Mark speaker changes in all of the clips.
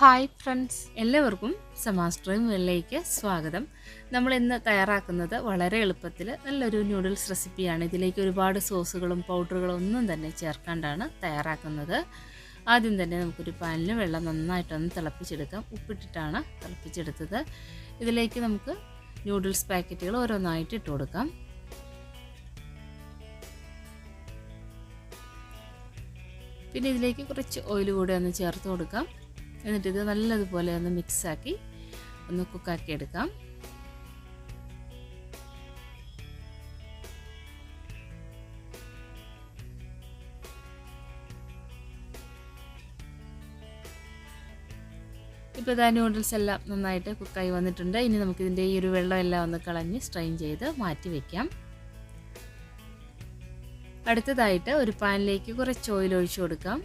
Speaker 1: Hi friends എല്ലാവർക്കും സമാസ്ട്രോയും സ്വാഗതം. നമ്മൾ ഇന്ന് തയ്യാറാക്കുന്നത് വളരെ എളുപ്പത്തിൽ നല്ലൊരു ന്യൂഡിൽസ് റെസിപ്പിയാണ്. ഇതിലേക്ക് ഒരുപാട് സോസുകളും പൗഡറുകളും ഒന്നും തന്നെ ചേർക്കാണ്ടാണ് തയ്യാറാക്കുന്നത്. ആദ്യം തന്നെ നമുക്കൊരു പാനിൽ വെള്ളം നന്നായിട്ടൊന്ന് തിളപ്പിച്ചെടുക്കാം. ഉപ്പിട്ടിട്ടാണ് തിളപ്പിച്ചെടുത്തത്. ഇതിലേക്ക് നമുക്ക് ന്യൂഡിൽസ് പാക്കറ്റുകൾ ഓരോന്നായിട്ട് ഇട്ട് കൊടുക്കാം. പിന്നെ ഇതിലേക്ക് കുറച്ച് ഓയിൽ കൂടെ ഒന്ന് ചേർത്ത് കൊടുക്കാം. എന്നിട്ട് ഇത് നല്ലതുപോലെ ഒന്ന് മിക്സാക്കി ഒന്ന് കുക്കാക്കി എടുക്കാം ഇപ്പോൾ ഇതാ നൂഡിൽസ് എല്ലാം നന്നായിട്ട് കുക്കായി വന്നിട്ടുണ്ട്. ഇനി നമുക്കിതിന്റെ ഈ ഒരു വെള്ളം എല്ലാം ഒന്ന് കളഞ്ഞ് സ്ട്രെയിൻ ചെയ്ത് മാറ്റി വയ്ക്കാം അടുത്തതായിട്ട് ഒരു പാനിലേക്ക് കുറച്ച് ഓയിൽ ഒഴിച്ചു കൊടുക്കാം.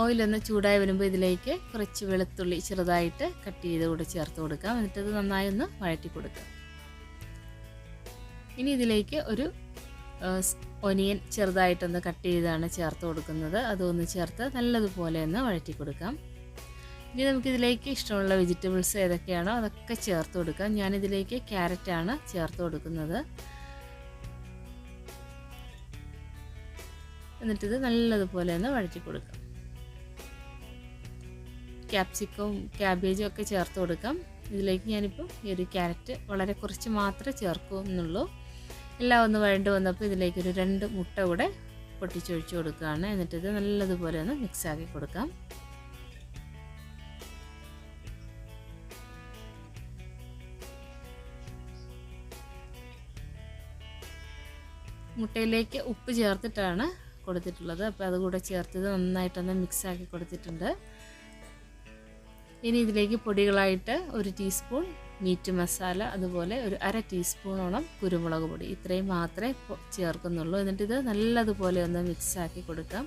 Speaker 1: ഓയിലൊന്ന് ചൂടായി വരുമ്പോൾ ഇതിലേക്ക് കുറച്ച് വെളുത്തുള്ളി ചെറുതായിട്ട് കട്ട് ചെയ്ത് കൂടെ ചേർത്ത് കൊടുക്കാം. എന്നിട്ട് അത് നന്നായി ഒന്ന് വഴറ്റി കൊടുക്കാം. ഇനി ഇതിലേക്ക് ഒരു ഒനിയൻ ചെറുതായിട്ടൊന്ന് കട്ട് ചെയ്താണ് ചേർത്ത് കൊടുക്കുന്നത്. അതൊന്ന് ചേർത്ത് നല്ലതുപോലെ ഒന്ന് വഴറ്റി കൊടുക്കാം. ഇനി നമുക്കിതിലേക്ക് ഇഷ്ടമുള്ള വെജിറ്റബിൾസ് ഏതൊക്കെയാണോ അതൊക്കെ ചേർത്ത് കൊടുക്കാം. ഞാനിതിലേക്ക് ക്യാരറ്റാണ് ചേർത്ത് കൊടുക്കുന്നത്. എന്നിട്ടിത് നല്ലതുപോലെ ഒന്ന് വഴറ്റി കൊടുക്കാം. ക്യാപ്സിക്കവും ക്യാബേജും ഒക്കെ ചേർത്ത് കൊടുക്കാം. ഇതിലേക്ക് ഞാനിപ്പോൾ ഈ ഒരു ക്യാരറ്റ് വളരെ കുറച്ച് മാത്രമേ ചേർക്കുന്നുള്ളൂ എല്ലാം ഒന്ന് വഴണ്ട് വന്നപ്പോൾ ഇതിലേക്കൊരു രണ്ട് മുട്ട കൂടെ പൊട്ടിച്ചൊഴിച്ച് കൊടുക്കുകയാണ്. എന്നിട്ടിത് നല്ലതുപോലെ ഒന്ന് മിക്സാക്കി കൊടുക്കാം. മുട്ടയിലേക്ക് ഉപ്പ് ചേർത്തിട്ടാണ് കൊടുത്തിട്ടുള്ളത്. അപ്പോൾ അതുകൂടെ ചേർത്തത് നന്നായിട്ടൊന്ന് മിക്സാക്കി കൊടുത്തിട്ടുണ്ട്. ഇനി ഇതിലേക്ക് പൊടികളായിട്ട് ഒരു ടീസ്പൂൺ മീറ്റ് മസാല അതുപോലെ ഒരു അര ടീസ്പൂണോളം കുരുമുളക് പൊടി. ഇത്രയും മാത്രമേ ചേർക്കുന്നുള്ളൂ. എന്നിട്ട് ഇത് നല്ലതുപോലെ ഒന്ന് മിക്സാക്കി കൊടുക്കാം.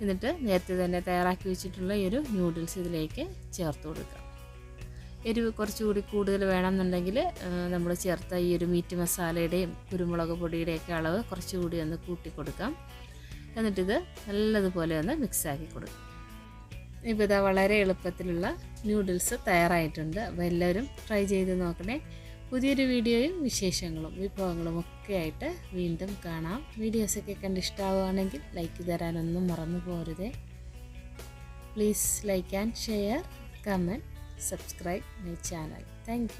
Speaker 1: എന്നിട്ട് നേരത്തെ തന്നെ തയ്യാറാക്കി വെച്ചിട്ടുള്ള ഈ ഒരു ന്യൂഡിൽസ് ഇതിലേക്ക് ചേർത്ത് കൊടുക്കാം. എരിവ് കുറച്ചുകൂടി കൂടുതൽ വേണമെന്നുണ്ടെങ്കിൽ നമ്മൾ ചേർത്ത ഈ ഒരു മീറ്റ് മസാലയുടെയും കുരുമുളക് പൊടിയുടെയൊക്കെ അളവ് കുറച്ചുകൂടി ഒന്ന് കൂട്ടി കൊടുക്കാം എന്നിട്ടിത് നല്ലതുപോലെ ഒന്ന് മിക്സാക്കി കൊടുക്കാം. ഇപ്പോൾ ഇതാ വളരെ എളുപ്പത്തിലുള്ള ന്യൂഡിൽസ് തയ്യാറായിട്ടുണ്ട്. അപ്പോൾ എല്ലാവരും ട്രൈ ചെയ്ത് നോക്കണേ. പുതിയൊരു വീഡിയോയും വിശേഷങ്ങളും വിഭവങ്ങളും ഒക്കെ ആയിട്ട് വീണ്ടും കാണാം. വീഡിയോസൊക്കെ കണ്ട് ഇഷ്ടമാവുകയാണെങ്കിൽ ലൈക്ക് തരാനൊന്നും മറന്നു പോരുതേ. Please like and share comment subscribe my channel thank